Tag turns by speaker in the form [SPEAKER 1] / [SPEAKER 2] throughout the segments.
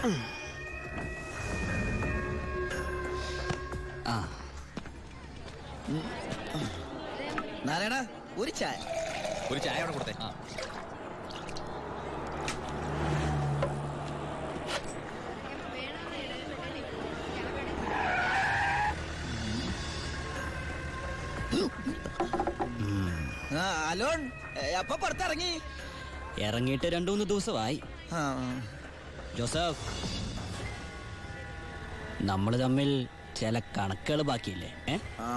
[SPEAKER 1] ആ. നാരായണ ഒരു ചായ.
[SPEAKER 2] ഒരു ചായ അവിടെ കൊടുത്തേ.
[SPEAKER 1] ആ. അലോൺ ഏ, അപ്പൊ പുറത്തിറങ്ങി.
[SPEAKER 3] ഇറങ്ങിയിട്ട് രണ്ടു മൂന്ന് ദിവസമായി
[SPEAKER 1] ആ,
[SPEAKER 3] ജോസഫ് നമ്മൾ തമ്മിൽ ചില കണക്കുകൾ ബാക്കിയില്ലേ
[SPEAKER 1] ആ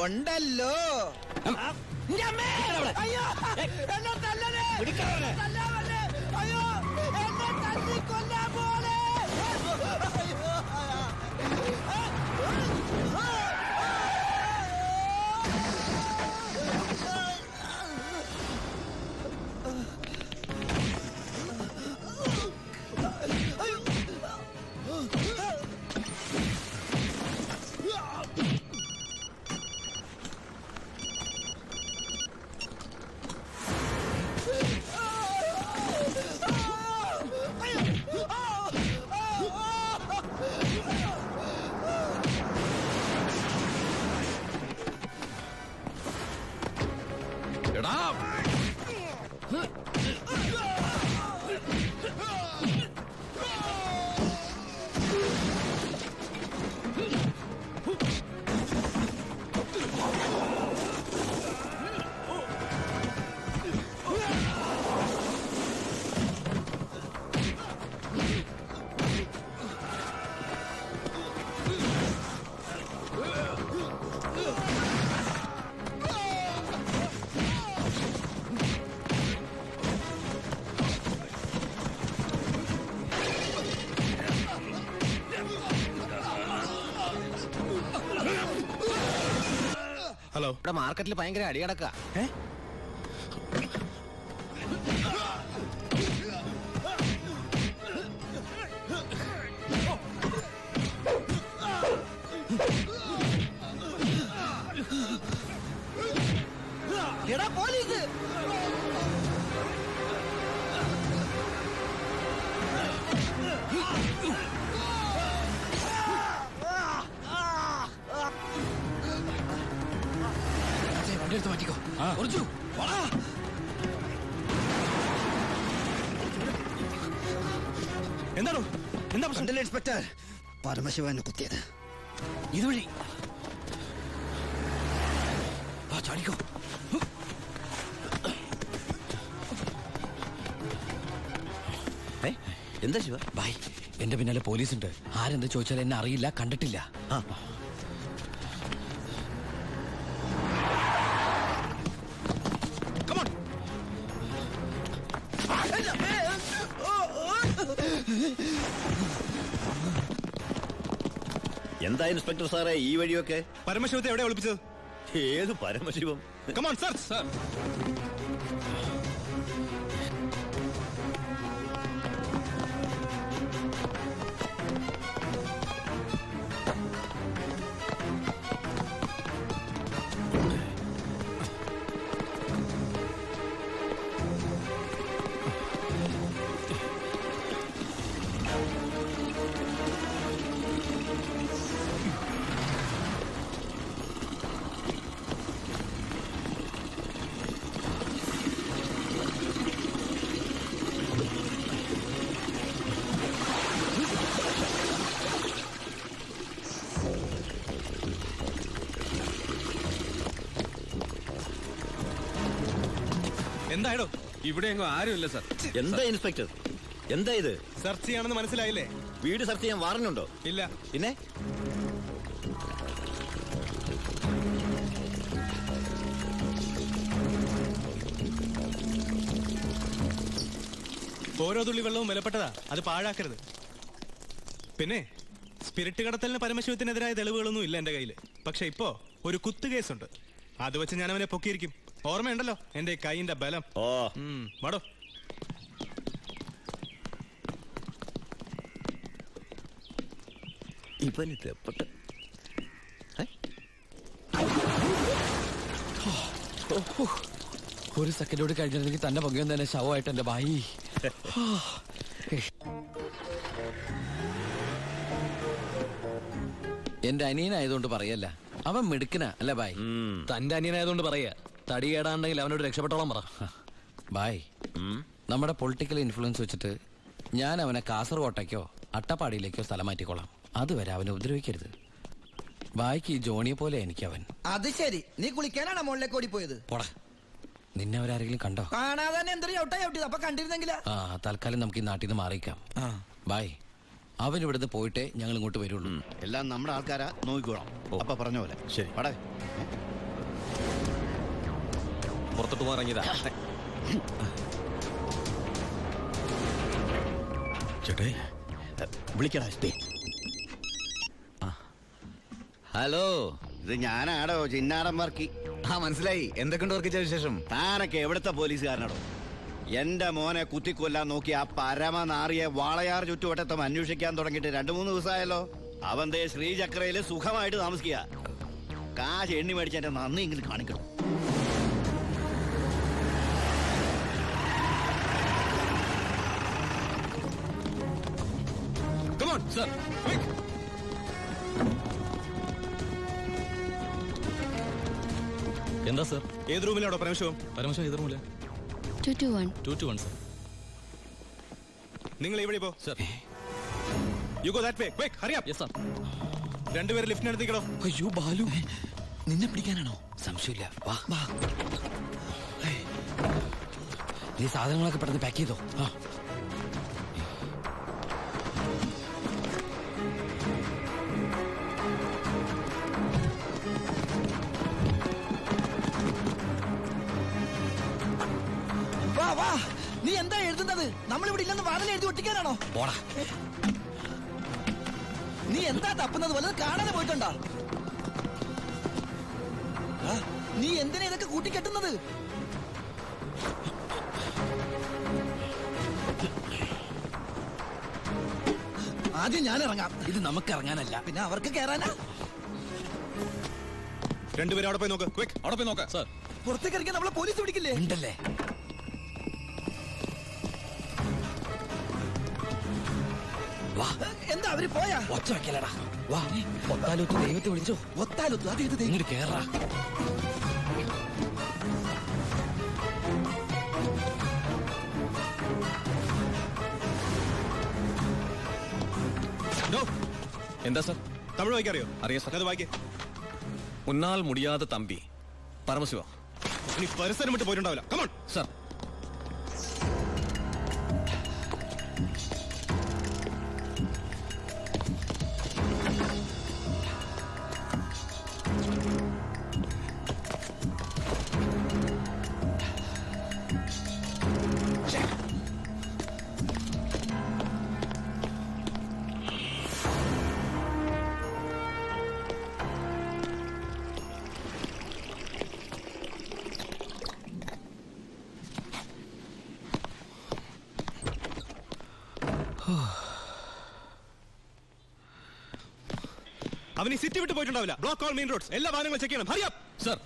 [SPEAKER 1] ഉണ്ടല്ലോ! അയ്യോ!
[SPEAKER 2] Ugh!
[SPEAKER 4] ഹലോ
[SPEAKER 2] ഇവിടെ മാർക്കറ്റിൽ ഭയങ്കര അടി മാറ്റിക്കോ. കുറച്ചു
[SPEAKER 4] എന്താണോ എന്താ പ്രശ്നം?
[SPEAKER 1] ഇൻസ്പെക്ടർ? പരമശിവനെ കുത്തിയത്.
[SPEAKER 2] ഇതുവഴി. ആ ചാടിക്കോ. എന്താ ശിവ?
[SPEAKER 5] ബായ് എന്റെ പിന്നാലെ പോലീസുണ്ട്. ആരെന്താ ചോദിച്ചാൽ എന്നെ അറിയില്ല കണ്ടിട്ടില്ല.
[SPEAKER 6] എന്താ ഇൻസ്പെക്ടർ സാറേ ഈ വഴിയൊക്കെ?
[SPEAKER 4] പരമശിവത്തെ എവിടെ ഒളിപ്പിച്ചത്?
[SPEAKER 6] ഏത് Paramasivam?
[SPEAKER 4] Come on sir
[SPEAKER 2] sir
[SPEAKER 4] എന്തായടോ?
[SPEAKER 2] ഇവിടെ എങ്ങോ ആരുമില്ല സാർ.
[SPEAKER 6] എന്താ ഇൻസ്പെക്ടർ? എന്താ ഇത്?
[SPEAKER 4] സെർച്ച് ചെയ്യാണെന്ന് മനസ്സിലായില്ലേ?
[SPEAKER 6] വീട് സെർച്ച് ചെയ്യാൻ വാറന്നുണ്ടോ
[SPEAKER 4] ഇല്ല.
[SPEAKER 6] പിന്നെ?
[SPEAKER 4] ഓരോ തുള്ളി വെള്ളവും വിലപ്പെട്ടതാ. അത് പാഴാക്കരുത്. പിന്നെ സ്പിരിറ്റ് കടത്തലിന് പരമശിവത്തിനെതിരായ തെളിവുകളൊന്നും ഇല്ല എന്റെ കയ്യിൽ പക്ഷെ ഇപ്പോ ഒരു കുത്തു കേസുണ്ട്. അത് വെച്ച് ഞാൻ അവനെ പൊക്കിയിരിക്കും. ഓർമ്മയുണ്ടല്ലോ? എന്റെ കൈയിന്റെ ബലം.
[SPEAKER 6] ഓ.
[SPEAKER 4] മടോ
[SPEAKER 6] ഇവനിത് എപ്പോട്ട്?
[SPEAKER 5] ഒരു സെക്കൻഡോട് കഴിഞ്ഞിരുന്നെങ്കിൽ തന്റെ പങ്കം തന്നെ ശവമായിട്ട് എന്റെ ഭായി എന്റെ അനിയനായതുകൊണ്ട് പറയല്ല. അവൻ മിടുക്കന അല്ല ഭായി
[SPEAKER 2] തന്റെ അനിയനായതുകൊണ്ട് പറയാ. തടി കേടാണ്ടെങ്കിൽ അവനോട് രക്ഷപ്പെട്ടോളം പറ.
[SPEAKER 5] ബായ്. നമ്മുടെ പൊളിറ്റിക്കൽ ഇൻഫ്ലുവൻസ് വെച്ചിട്ട് ഞാൻ അവനെ കാസർകോട്ടേക്കോ അട്ടപ്പാടിയിലേക്കോ സ്ഥലം മാറ്റിക്കോളാം. അതുവരെ അവനെ ഉപദ്രവിക്കരുത്. ബായ്ക്ക് ഈ ജോണിയെ പോലെ എനിക്ക് അവൻ
[SPEAKER 1] അത് ശരി. നീ കുളിക്കാനാണ് മുകളിലേക്ക് ഓടിപ്പോയത്?
[SPEAKER 5] പോടാ. നിന്നെ അവരാരെങ്കിലും കണ്ടോ?
[SPEAKER 1] കാണാതെ തന്നെ എന്തൊരു ചവിട്ടാ ചവിട്ടിയത്? അപ്പൊ കണ്ടിരുന്നെങ്കിലാ.
[SPEAKER 5] ആ തൽക്കാലം നമുക്ക് ഈ നാട്ടിൽ നിന്ന് മാറിയിക്കാം. ബായ്. അവൻ ഇവിടുന്ന് പോയിട്ടേ ഞങ്ങൾ ഇങ്ങോട്ട് വരുള്ളൂ.
[SPEAKER 7] എല്ലാം നമ്മുടെ ആൾക്കാരാ. നോക്കിക്കോളാം. അപ്പൊ പറഞ്ഞ പോലെ. ശരി. പടേ
[SPEAKER 2] പുറത്തോട്ട് മാറങ്ങിയതാ
[SPEAKER 6] ചേട്ടേ
[SPEAKER 7] വിളിക്കടാ എസ്
[SPEAKER 6] ഹലോ.
[SPEAKER 7] ഇത് ഞാനാടോ ചിന്നാടൻ വർക്കി.
[SPEAKER 6] ആ മനസ്സിലായി. എന്തൊക്കെയുണ്ട് വർക്കിച്ച വിശേഷം?
[SPEAKER 7] താനൊക്കെ എവിടുത്തെ പോലീസുകാരനാടോ? എന്റെ മോനെ കുത്തിക്കൊല്ലാൻ നോക്കി ആ പരമനാറിയെ വാളയാർ ചുറ്റുവട്ടത്തും അന്വേഷിക്കാൻ തുടങ്ങിയിട്ട് രണ്ടു മൂന്ന് ദിവസമായല്ലോ. അവൻ ദേ ശ്രീചക്രയിൽ സുഖമായിട്ട് താമസിക്കുക. കാശ് എണ്ണി മേടിച്ച നന്ദിയെങ്കിലും നന്ദി എങ്കിലും sir.
[SPEAKER 2] Quick. സർ എന്താ സർ
[SPEAKER 4] ഏത് റൂമിലാണോ പരമശിവം.
[SPEAKER 2] പരമശം ഏത്
[SPEAKER 8] two two one
[SPEAKER 2] two two one sir
[SPEAKER 4] നിങ്ങൾ ഇവിടെ പോ
[SPEAKER 2] sir
[SPEAKER 4] you go that way quick hurry up
[SPEAKER 2] yes sir
[SPEAKER 4] രണ്ടുപേരും ലിഫ്റ്റിനടുത്തേക്കടോ
[SPEAKER 5] അയ്യോ ബാലു. നിന്നെ പിടിക്കാനാണോ? സംശയമില്ല. വാ. നീ സാധനങ്ങളൊക്കെ പെട്ടെന്ന് പാക്ക് ചെയ്തോ? ആ.
[SPEAKER 1] എന്താ ഇവിടെ നമ്മളിവിടെ ഇല്ലെന്ന് വാതിൽ എഴുതി ഒട്ടിക്കാനാണോ?
[SPEAKER 5] പോടാ.
[SPEAKER 1] നീ എന്താ തപ്പുന്നത്? വല്ലത് കാണാതെ പോയിട്ടുണ്ടോ? നീ എന്തിനാ ഇതൊക്കെ കൂട്ടിക്കെട്ടുന്നത്? ആദ്യം ഞാൻ ഇറങ്ങാം
[SPEAKER 5] ഇത് നമുക്ക് ഇറങ്ങാനല്ല
[SPEAKER 1] പിന്നെ അവർക്ക് കയറാനാ
[SPEAKER 4] രണ്ടുപേരും അവിടെ പോയി നോക്ക്. ക്വിക്ക്
[SPEAKER 2] അവിടെ പോയി നോക്ക്. സർ.
[SPEAKER 1] പുറത്തേക്ക് ഇറങ്ങിയാൽ നമ്മളെ പോലീസ് പിടിക്കില്ലേ?
[SPEAKER 5] ഉണ്ടല്ലേ? വാ.
[SPEAKER 1] എന്താ അവർ പോയാ?
[SPEAKER 5] ഒച്ച വെക്കലടാ വാ. ഒത്താലൊത്ത് ദൈവത്തെ വിളിച്ചോ.
[SPEAKER 1] ഒത്താലൊത്തു അത് ഇത്
[SPEAKER 5] ഇങ്ങോട്ട് കേറാ.
[SPEAKER 2] എന്താ സർ?
[SPEAKER 4] തമിഴ് വായിക്കറിയോ?
[SPEAKER 2] അറിയാം സർ.
[SPEAKER 4] അത് വായിക്കേ.
[SPEAKER 2] ഉന്നാൽ മുടിയാതെ തമ്പി. പരമശിവ.
[SPEAKER 4] ഇനി പരിസരം വിട്ട് പോയിട്ടുണ്ടാവില്ല. Come on
[SPEAKER 2] sir.
[SPEAKER 4] അവൻ ഈ സിറ്റി വിട്ട് പോയിട്ടുണ്ടാവില്ല. ബ്ലോക്ക് ഓൾ മെയിൻ റോഡ്സ് എല്ലാ വാഹനങ്ങളും ചെക്ക് ചെയ്യണം. ഹറി അപ്പ്
[SPEAKER 2] സർ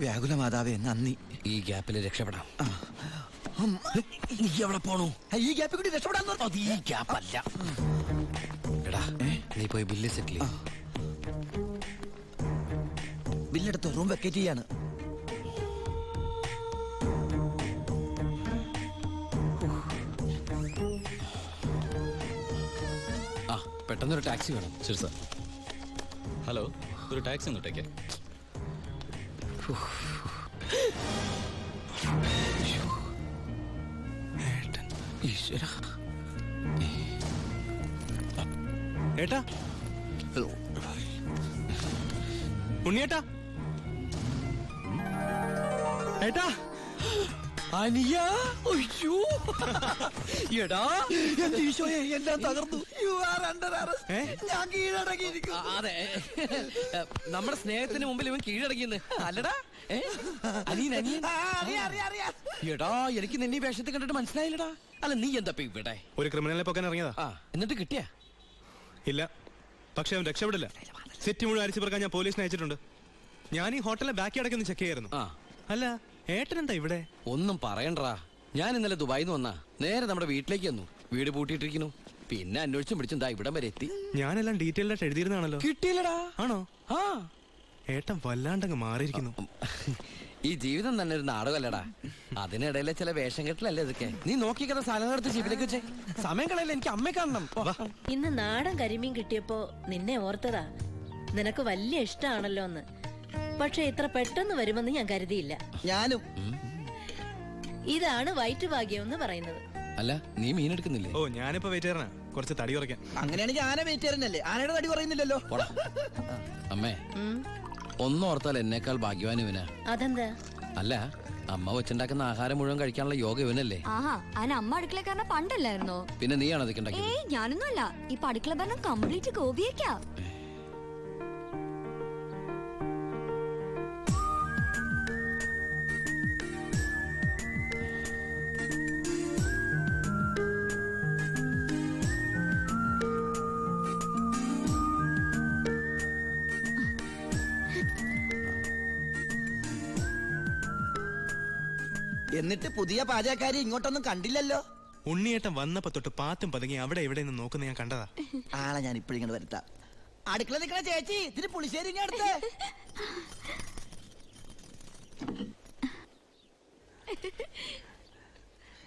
[SPEAKER 1] വ്യാകുല മാതാവേ നന്ദി.
[SPEAKER 5] ഈ ഗ്യാപ്പിൽ രക്ഷപ്പെടാം. നീ എവിടെ പോണു?
[SPEAKER 1] ഈ ഗ്യാപ്പിൽ കൂടി രക്ഷപ്പെടാൻ.
[SPEAKER 5] അത് ഈ ഗ്യാപ്പ് അല്ല എടാ നീ പോയി ബില്ല് സെറ്റിൽ
[SPEAKER 1] ബില്ലെടുത്ത് റൂം വെക്കേറ്റ് ചെയ്യാണ്.
[SPEAKER 5] പെട്ടെന്നൊരു ടാക്സി വേണം.
[SPEAKER 2] ശരി സാർ. ഹലോ ഒരു ടാക്സി ഒന്നിട്ടേക്ക്
[SPEAKER 5] ഈശ്വര.
[SPEAKER 4] ഏട്ടാ. ഉണ്ണിയേട്ടാ. ഏട്ടാ.
[SPEAKER 5] അനിയ അയ്യോ. എടാ
[SPEAKER 1] എന്റെ ഈശോയെ എല്ലാം തകർന്നു. യു ആർ അണ്ടർ
[SPEAKER 4] അറസ്റ്റ്
[SPEAKER 1] ഞാൻ കീഴടങ്ങിയിരിക്കും
[SPEAKER 5] അതെ. നമ്മുടെ സ്നേഹത്തിന് മുമ്പിൽ ഇവൻ കീഴടങ്ങിയെന്ന്. അല്ലടാ. അനിയൻ അനിയൻ. എടാ എനിക്ക് നിന്നെ വേഷത്തെ കണ്ടിട്ട് മനസ്സിലായില്ലടാ. അല്ല നീ എന്താ ഇവിടെ?
[SPEAKER 4] ഒരു ക്രിമിനലിനെ പൊക്കാൻ ഇറങ്ങിയതാ.
[SPEAKER 5] എന്നിട്ട് കിട്ടിയാ?
[SPEAKER 4] ഇല്ല. പക്ഷെ അവൻ രക്ഷപ്പെടില്ല. സെറ്റ് മുഴുവൻ അരിച്ചു പറക്കാൻ ഞാൻ പോലീസിനെ അയച്ചിട്ടുണ്ട്. ഞാൻ ഈ ഹോട്ടലിലെ ബാക്കി അടക്കൊന്ന് ചെക്ക് ചെയ്യായിരുന്നു. അല്ല ഏട്ടൻ എന്താ ഇവിടെ?
[SPEAKER 5] ഒന്നും പറയണ്ടാ. ഞാൻ ഇന്നലെ ദുബായിന്ന് വന്നാ നേരെ നമ്മുടെ വീട്ടിലേക്ക് വന്നു വീട് പൂട്ടിയിട്ടിരിക്കുന്നു. പിന്നെ അന്വേഷിച്ചും പിടിച്ചും ദാ ഇവിടം വരെ എത്തി.
[SPEAKER 4] ഞാനെല്ലാം ഡീറ്റെയിൽ ആയിട്ട് എഴുതിയിരുന്നാണല്ലോ
[SPEAKER 5] കിട്ടിയില്ലടാ.
[SPEAKER 4] ആണോ?
[SPEAKER 5] ആ.
[SPEAKER 4] ഏട്ടൻ വല്ലാണ്ടങ്ങ് മാറിയിരിക്കുന്നു.
[SPEAKER 5] ഈ ജീവിതം തന്നെ ഒരു നാടകമല്ലടാ. അതിനിടയിലെ ചില വേഷം കെട്ടിലല്ലേ ഇതൊക്കെ? നീ നോക്കിക്കുന്ന സാധനം എടുത്ത് ജീവിതത്തിലേക്ക് വെച്ചേ. സമയം കളയല്ലേ എനിക്ക് അമ്മയെ കാണണം. വാ.
[SPEAKER 8] ഇന്ന് നാടൻ കരിമീൻ കിട്ടിയപ്പോ നിന്നെ ഓർത്തതാ. നിനക്ക് വലിയ ഇഷ്ടാണല്ലോ എന്ന് പക്ഷെ ഇത്ര പെട്ടെന്ന് വരുമെന്ന് ഞാൻ കരുതിയില്ല.
[SPEAKER 1] ഞാനും.
[SPEAKER 8] ഇതാണ് വയറ്റുഭാഗ്യം എന്ന് പറയുന്നത്.
[SPEAKER 5] അല്ല നീ മീൻ എടുക്കുന്നില്ലേ?
[SPEAKER 4] ഓ ഞാനിപ്പോ വെയിറ്റ് ആണ് കുറച്ച് തടി കുറയ്ക്കാൻ.
[SPEAKER 1] അങ്ങനെയാണെങ്കിൽ ആന വെയിറ്റേറിനല്ലേ ആനയുടെ തടി
[SPEAKER 5] കുറയുന്നില്ലല്ലോ. അമ്മേ ഒന്നോർത്താൽ എന്നേക്കാൾ ഭാഗ്യവാൻ ഇവനാ.
[SPEAKER 8] അതെന്താ?
[SPEAKER 5] അല്ല അമ്മ വെച്ചുണ്ടാക്കുന്ന ആഹാരം മുഴുവൻ കഴിക്കാനുള്ള യോഗ ഇവനല്ലേ?
[SPEAKER 9] ആഹാ അതിന് അമ്മ അടുക്കളക്കാരനെ പണ്ടല്ലായിരുന്നോ?
[SPEAKER 5] പിന്നെ നീയാണ് അതൊക്കെ
[SPEAKER 9] ഞാനൊന്നുമല്ല. ഇപ്പൊ അടുക്കള ഭരണം കംപ്ലീറ്റ് ഗോപിയേക്കാ
[SPEAKER 1] എന്നിട്ട് പുതിയ പാചകക്കാരി ഇങ്ങോട്ടൊന്നും കണ്ടില്ലല്ലോ.
[SPEAKER 4] ഉണ്ണിയേട്ടൻ വന്നപ്പോ തൊട്ട് പാത്തും പതുങ്ങി അവിടെ എവിടെ നിന്ന് നോക്കുന്ന ഞാൻ കണ്ടതാ.
[SPEAKER 1] ആളെ ഞാൻ ഇപ്പോഴിങ്ങനെ വരുത്താം. അടുക്കള നിൽക്കണ ചേച്ചി ഇതിന് പുളിശ്ശേരി ഇങ്ങ് അടുത്ത്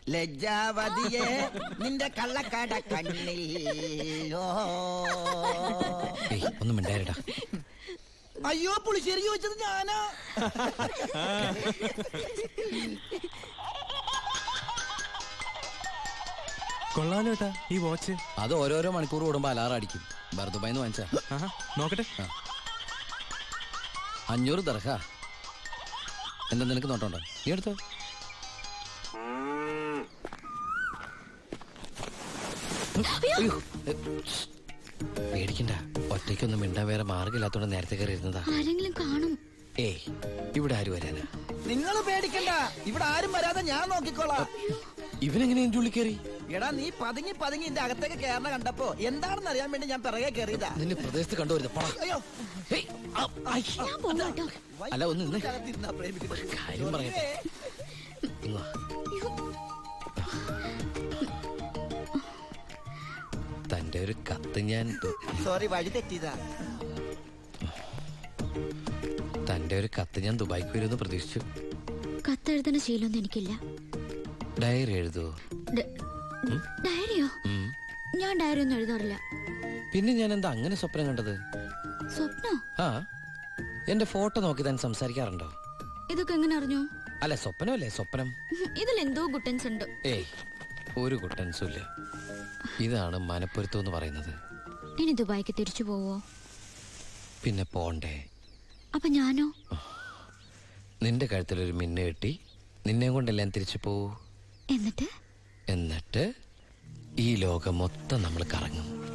[SPEAKER 1] ലജ്ജാവതിയെ നിന്റെ കള്ളക്കട കണ്ണിൽ. ഓ.
[SPEAKER 5] ഒന്നും മിണ്ടായിരടാ
[SPEAKER 1] അയ്യോ പുളിശ്ശേരി ചോദിച്ചത് ഞാനാ.
[SPEAKER 4] കൊള്ളാലോ ഏട്ടാ ഈ വാച്ച്
[SPEAKER 5] അത് ഓരോരോ മണിക്കൂർ കൂടുമ്പോ അലാറം അടിക്കും. ബർദുബായിന്ന് വാങ്ങിച്ചാ.
[SPEAKER 4] നോക്കട്ടെ.
[SPEAKER 5] അഞ്ഞൂറ് ദർഹ. എന്താ നിനക്ക് നോട്ടോണ്ടോ നീ എടുത്തോ. അയ്യോ. പേടിക്കണ്ട. ഒറ്റയ്ക്കൊന്നും മിണ്ടാൻ വേറെ മാർഗമില്ലാത്തോണ്ട് നേരത്തെ കയറി ഇരുന്നതാ
[SPEAKER 9] ആരെങ്കിലും കാണും.
[SPEAKER 5] ഏയ് ഇവിടെ ആരും വരാനാ?
[SPEAKER 1] നിങ്ങൾ പേടിക്കണ്ട. ഇവിടെ ആരും വരാതെ ഞാൻ നോക്കിക്കോളാം.
[SPEAKER 5] ഇവനെങ്ങനെ എന്റെ ഉള്ളിൽ കയറി?
[SPEAKER 1] എടാ നീ പതുങ്ങി പതുങ്ങി എന്റെ അകത്തേക്ക് കയറണ കണ്ടപ്പോ എന്താണെന്ന് അറിയാൻ വേണ്ടി ഞാൻ പിറകെ കയറിയതാ
[SPEAKER 5] നിന്നെ പ്രദേശത്ത് കണ്ടുവരുത്
[SPEAKER 1] അയ്യോ.
[SPEAKER 5] ഹേയ്, ആ, ഐ.
[SPEAKER 9] ഞാൻ
[SPEAKER 5] അല്ല ഒന്ന് നിന്ന്. കാര്യം പറയട്ടെ. ഇങ്ങ് വാ. തന്റെ ഒരു കത്ത് ഞാൻ
[SPEAKER 1] സോറി വഴി തെറ്റിയതാ.
[SPEAKER 5] തന്റെ ഒരു കത്ത് ഞാൻ ദുബായിക്ക് വരുമെന്ന് പ്രതീക്ഷിച്ചു.
[SPEAKER 9] കത്തെഴുതുന്ന ശീലമൊന്നും എനിക്കില്ല.
[SPEAKER 5] ഡയറി എഴുതുവോ
[SPEAKER 9] ഡയറിയോ? ഞാൻ ഡയറി ഒന്നും എഴുതാറില്ല.
[SPEAKER 5] പിന്നെ ഞാൻ എന്താ അങ്ങനെ സ്വപ്നം കണ്ടത്?
[SPEAKER 9] സ്വപ്നോ?
[SPEAKER 5] ആ. എന്റെ ഫോട്ടോ നോക്കി താൻ സംസാരിക്കാറുണ്ടോ?
[SPEAKER 9] ഇതൊക്കെ എങ്ങനെ അറിഞ്ഞു?
[SPEAKER 5] അല്ല സ്വപ്നമല്ലേ സ്വപ്നം.
[SPEAKER 9] ഇതിൽ എന്തോ ഗുട്ടൻസ് ഉണ്ട്
[SPEAKER 5] ഏയ്. ഒരു കുട്ടൻസും ഇല്ല ഇതാണ് മനപ്പൊരുത്തം എന്ന് പറയുന്നത്.
[SPEAKER 9] ഇനി ദുബായിക്ക് തിരിച്ചു പോവോ?
[SPEAKER 5] പിന്നെ പോണ്ടേ.
[SPEAKER 9] അപ്പൊ ഞാനോ?
[SPEAKER 5] നിന്റെ കഴുത്തിൽ ഒരു മിന്നു കെട്ടി നിന്നെ കൊണ്ടെല്ലാം തിരിച്ചു പോവൂ.
[SPEAKER 9] എന്നിട്ട്?
[SPEAKER 5] എന്നിട്ട് ഈ ലോകം മൊത്തം നമ്മൾ കറങ്ങും.